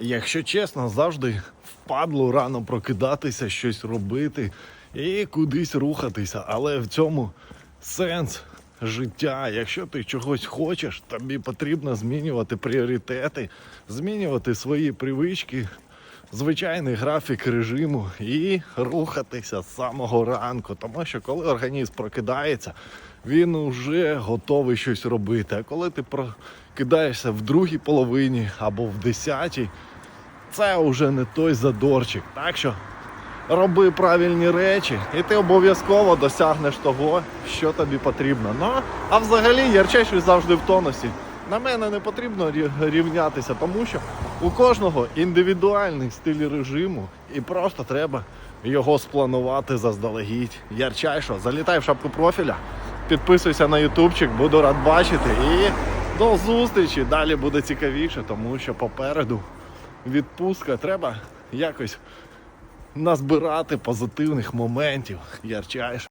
Якщо чесно, завжди впадло рано прокидатися, щось робити і кудись рухатися. Але в цьому сенс життя. Якщо ти чогось хочеш, тобі потрібно змінювати пріоритети, змінювати свої привички, звичайний графік режиму і рухатися з самого ранку. Тому що коли організм прокидається, він вже готовий щось робити. А коли ти прокидаєшся в другій половині або в десятій, це вже не той задорчик. Так що роби правильні речі, і ти обов'язково досягнеш того, що тобі потрібно. Ну, а взагалі ярчайший завжди в тонусі. На мене не потрібно рівнятися, тому що у кожного індивідуальний стиль режиму, і просто треба його спланувати заздалегідь. Ярчайшо, залітай в шапку профіля, підписуйся на ютубчик, буду рад бачити. І до зустрічі. Далі буде цікавіше, тому що попереду відпустка треба якось назбирати позитивних моментів. Ярчайше.